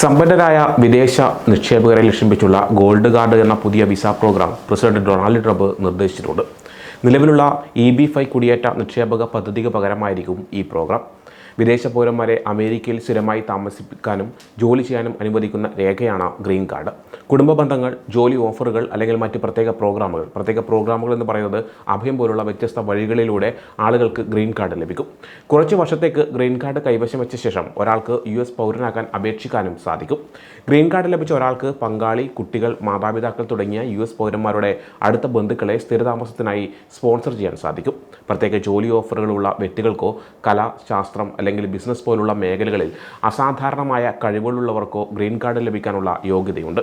സമ്പന്നരായ വിദേശ നിക്ഷേപകരെ ലക്ഷ്യം വെച്ചുള്ള ഗോൾഡ് കാർഡ് എന്ന പുതിയ visa program president Donald Trump നിർദ്ദേശിച്ചിട്ടുണ്ട്. നിലവിലുള്ള ഇ ബി ഫൈവ് കുടിയേറ്റ നിക്ഷേപക പദ്ധതിക്ക് പകരമായിരിക്കും ഈ പ്രോഗ്രാം. വിദേശ പൗരന്മാരെ അമേരിക്കയിൽ സ്ഥിരമായി താമസിപ്പിക്കാനും ജോലി ചെയ്യാനും അനുവദിക്കുന്ന രേഖയാണ് ഗ്രീൻ കാർഡ്. കുടുംബ ബന്ധങ്ങൾ ജോലി ഓഫറുകൾ അല്ലെങ്കിൽ മറ്റ് പ്രത്യേക പ്രോഗ്രാമുകൾ. പ്രത്യേക പ്രോഗ്രാമുകൾ എന്ന് പറയുന്നത് അഭയം പോലുള്ള വ്യത്യസ്ത വഴികളിലൂടെ ആളുകൾക്ക് ഗ്രീൻ കാർഡ് ലഭിക്കും. കുറച്ച് വർഷത്തേക്ക് ഗ്രീൻ കാർഡ് കൈവശം വെച്ച ശേഷം ഒരാൾക്ക് യു എസ് പൗരനാകാൻ അപേക്ഷിക്കാനും സാധിക്കും. ഗ്രീൻ കാർഡ് ലഭിച്ച ഒരാൾക്ക് പങ്കാളി കുട്ടികൾ മാതാപിതാക്കൾ തുടങ്ങിയ യു എസ് പൗരന്മാരുടെ അടുത്ത ബന്ധുക്കളെ സ്ഥിരതാമസത്തിനായി സ്പോൺസർ ചെയ്യാൻ സാധിക്കും. പ്രത്യേക ജോലി ഓഫറുകളുള്ള വ്യക്തികൾക്കോ കല ശാസ്ത്രം അല്ലെങ്കിൽ ബിസിനസ് പോലുള്ള മേഖലകളിൽ അസാധാരണമായ കഴിവുകളുള്ളവർക്കോ ഗ്രീൻ കാർഡ് ലഭിക്കാനുള്ള യോഗ്യതയുണ്ട്.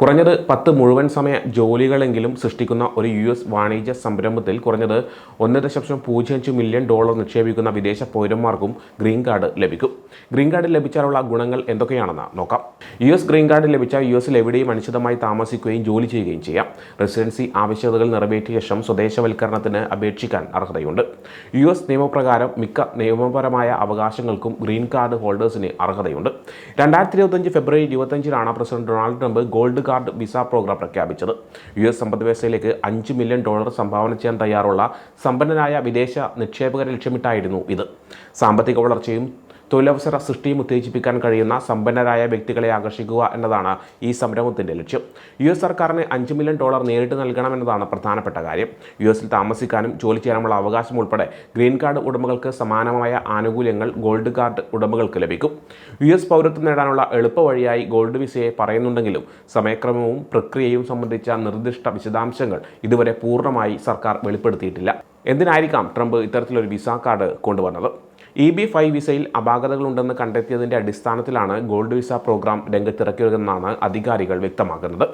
കുറഞ്ഞത് പത്ത് മുഴുവൻ സമയ ജോലികളെങ്കിലും സൃഷ്ടിക്കുന്ന ഒരു യു എസ് വാണിജ്യ സംരംഭത്തിൽ കുറഞ്ഞത് ഒന്ന് ദശാംശം പൂജ്യം അഞ്ച് മില്യൺ ഡോളർ നിക്ഷേപിക്കുന്ന വിദേശ പൗരന്മാർക്കും ഗ്രീൻ കാർഡ് ലഭിക്കും. ഗ്രീൻ കാർഡ് ലഭിച്ചാലുള്ള ഗുണങ്ങൾ എന്തൊക്കെയാണെന്ന് നോക്കാം. യു എസ് ഗ്രീൻ കാർഡ് ലഭിച്ചാൽ യു എസിൽ എവിടെയും അനിശ്ചിതമായി താമസിക്കുകയും ജോലി ചെയ്യുകയും ചെയ്യാം. റെസിഡൻസി ആവശ്യകതകൾ നിറവേറ്റിയ ശേഷം സ്വദേശവൽക്കരണത്തിന് അപേക്ഷിക്കാൻ അർഹതയുണ്ട്. യു എസ് നിയമപ്രകാരം മിക്ക നിയമപരമായ അവകാശങ്ങൾക്കും ഗ്രീൻ കാർഡ് ഹോൾഡേഴ്സിന് അർഹതയുണ്ട്. രണ്ടായിരത്തി ഇരുപത്തഞ്ച് ഫെബ്രുവരി ഇരുപത്തഞ്ചിലാണ് president Donald Trump gold card visa program പ്രഖ്യാപിച്ചത്. യു എസ് സമ്പദ് വ്യവസ്ഥയിലേക്ക് അഞ്ച് മില്യൺ ഡോളർ സംഭാവന ചെയ്യാൻ തയ്യാറുള്ള സമ്പന്നനായ വിദേശ നിക്ഷേപകരെ ലക്ഷ്യമിട്ടായിരുന്നു ഇത്. സാമ്പത്തിക വളർച്ചയും തൊഴിലവസര സൃഷ്ടിയും ഉത്തേജിപ്പിക്കാൻ കഴിയുന്ന സമ്പന്നരായ വ്യക്തികളെ ആകർഷിക്കുക എന്നതാണ് ഈ സംരംഭത്തിന്റെ ലക്ഷ്യം. യു എസ് സർക്കാരിന് അഞ്ച് മില്യൺ ഡോളർ നേരിട്ട് നൽകണമെന്നതാണ് പ്രധാനപ്പെട്ട കാര്യം. യു എസിൽ താമസിക്കാനും ജോലി ചെയ്യാനുമുള്ള അവകാശം ഉൾപ്പെടെ ഗ്രീൻ കാർഡ് ഉടമകൾക്ക് സമാനമായ ആനുകൂല്യങ്ങൾ ഗോൾഡ് കാർഡ് ഉടമകൾക്ക് ലഭിക്കും. യു എസ് പൗരത്വം നേടാനുള്ള എളുപ്പവഴിയായി ഗോൾഡ് വിസയെ പറയുന്നുണ്ടെങ്കിലും സമയക്രമവും പ്രക്രിയയും സംബന്ധിച്ച നിർദ്ദിഷ്ട വിശദാംശങ്ങൾ ഇതുവരെ പൂർണമായി സർക്കാർ വെളിപ്പെടുത്തിയിട്ടില്ല. എന്തിനായിരിക്കാം ട്രംപ് ഇത്തരത്തിലൊരു വിസ കാർഡ് കൊണ്ടുവന്നത്? ഇ ബി ഫൈവ് വിസയിൽ അപാകതകളുണ്ടെന്ന് കണ്ടെത്തിയതിന്റെ അടിസ്ഥാനത്തിലാണ് ഗോൾഡ് വിസ പ്രോഗ്രാം രംഗത്തിറക്കിയതെന്നാണ് അധികാരികൾ വ്യക്തമാക്കുന്നത്.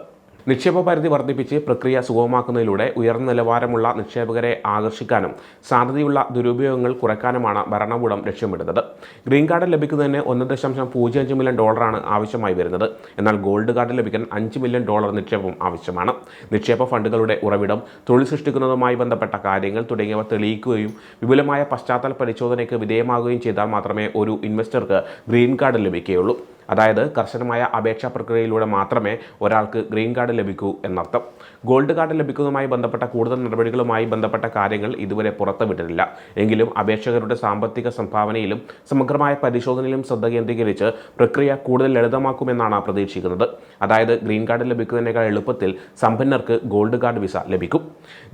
നിക്ഷേപ പരിധി വർദ്ധിപ്പിച്ച് പ്രക്രിയ സുഗമമാക്കുന്നതിലൂടെ ഉയർന്ന നിലവാരമുള്ള നിക്ഷേപകരെ ആകർഷിക്കാനും സാധ്യതയുള്ള ദുരുപയോഗങ്ങൾ കുറയ്ക്കാനുമാണ് ഭരണകൂടം ലക്ഷ്യമിടുന്നത്. ഗ്രീൻ കാർഡ് ലഭിക്കുന്നതിന് ഒന്ന് ദശാംശം പൂജ്യം അഞ്ച് മില്യൺ ഡോളറാണ് ആവശ്യമായി വരുന്നത്. എന്നാൽ ഗോൾഡ് കാർഡ് ലഭിക്കാൻ അഞ്ച് മില്യൺ ഡോളർ നിക്ഷേപം ആവശ്യമാണ്. നിക്ഷേപ ഫണ്ടുകളുടെ ഉറവിടം തൊഴിൽ സൃഷ്ടിക്കുന്നതുമായി ബന്ധപ്പെട്ട കാര്യങ്ങൾ തുടങ്ങിയവ തെളിയിക്കുകയും വിപുലമായ പശ്ചാത്തല പരിശോധനയ്ക്ക് വിധേയമാകുകയും ചെയ്താൽ മാത്രമേ ഒരു ഇൻവെസ്റ്റർക്ക് ഗ്രീൻ കാർഡ് ലഭിക്കുകയുള്ളൂ. അതായത് കർശനമായ അപേക്ഷാ പ്രക്രിയയിലൂടെ മാത്രമേ ഒരാൾക്ക് ഗ്രീൻ കാർഡ് ലഭിക്കൂ എന്നർത്ഥം. ഗോൾഡ് കാർഡ് ലഭിക്കുന്നതുമായി ബന്ധപ്പെട്ട കൂടുതൽ നടപടികളുമായി ബന്ധപ്പെട്ട കാര്യങ്ങൾ ഇതുവരെ പുറത്തുവിട്ടിട്ടില്ല. എങ്കിലും അപേക്ഷകരുടെ സാമ്പത്തിക സംഭാവനയിലും സമഗ്രമായ പരിശോധനയിലും ശ്രദ്ധ കേന്ദ്രീകരിച്ച് പ്രക്രിയ കൂടുതൽ ലളിതമാക്കുമെന്നാണ് പ്രതീക്ഷിക്കുന്നത്. അതായത് ഗ്രീൻ കാർഡ് ലഭിക്കുന്നതിനേക്കാൾ എളുപ്പത്തിൽ സമ്പന്നർക്ക് ഗോൾഡ് കാർഡ് വിസ ലഭിക്കും.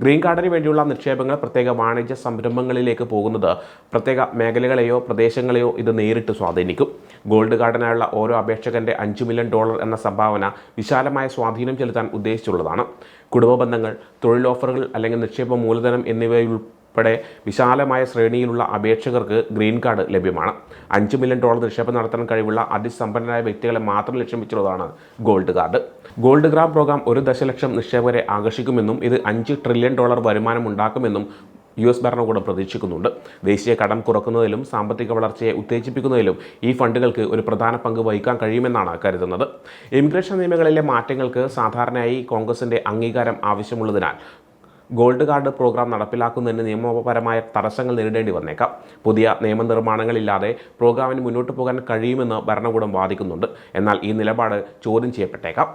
ഗ്രീൻ കാർഡിന് വേണ്ടിയുള്ള നിക്ഷേപങ്ങൾ പ്രത്യേക വാണിജ്യ സംരംഭങ്ങളിലേക്ക് പോകുന്നത് പ്രത്യേക മേഖലകളെയോ പ്രദേശങ്ങളെയോ ഇത് നേരിട്ട് സ്വാധീനിക്കും. ഗോൾഡ് കാർഡിനായുള്ള ഓരോ അപേക്ഷകന്റെ അഞ്ച് മില്യൺ ഡോളർ എന്ന സംഭാവന വിശാലമായ സ്വാധീനം ചെലുത്താൻ ഉദ്ദേശിച്ചുള്ളതാണ്. കുടുംബ ബന്ധങ്ങൾ തൊഴിൽ ഓഫറുകൾ അല്ലെങ്കിൽ നിക്ഷേപ മൂലധനം എന്നിവയുൾപ്പെടെ വിശാലമായ ശ്രേണിയിലുള്ള അപേക്ഷകർക്ക് ഗ്രീൻ കാർഡ് ലഭ്യമാണ്. അഞ്ച് മില്യൺ ഡോളർ നിക്ഷേപം നടത്താൻ കഴിവുള്ള അതിസമ്പന്നരായ വ്യക്തികളെ മാത്രം ലക്ഷ്യം വെച്ചുള്ളതാണ് gold card. Gold gram program ഒരു ദശലക്ഷം നിക്ഷേപകരെ ആകർഷിക്കുമെന്നും ഇത് അഞ്ച് ട്രില്യൺ ഡോളർ വരുമാനം ഉണ്ടാക്കുമെന്നും യു എസ് ഭരണകൂടം പ്രതീക്ഷിക്കുന്നുണ്ട്. ദേശീയ കടം കുറക്കുന്നതിലും സാമ്പത്തിക വളർച്ചയെ ഉത്തേജിപ്പിക്കുന്നതിലും ഈ ഫണ്ടുകൾക്ക് ഒരു പ്രധാന പങ്ക് വഹിക്കാൻ കഴിയുമെന്നാണ് കരുതുന്നത്. ഇമിഗ്രേഷൻ നിയമങ്ങളിലെ മാറ്റങ്ങൾക്ക് സാധാരണയായി കോൺഗ്രസിന്റെ അംഗീകാരം ആവശ്യമുള്ളതിനാൽ ഗോൾഡ് കാർഡ് പ്രോഗ്രാം നടപ്പിലാക്കുന്നതിന് നിയമപരമായ തടസ്സങ്ങൾ നേരിടേണ്ടി വന്നേക്കാം. പുതിയ നിയമനിർമ്മാണങ്ങളില്ലാതെ പ്രോഗ്രാമിന് മുന്നോട്ട് പോകാൻ കഴിയുമെന്ന് ഭരണകൂടം വാദിക്കുന്നുണ്ട്. എന്നാൽ ഈ നിലപാട് ചോദ്യം ചെയ്യപ്പെട്ടേക്കാം.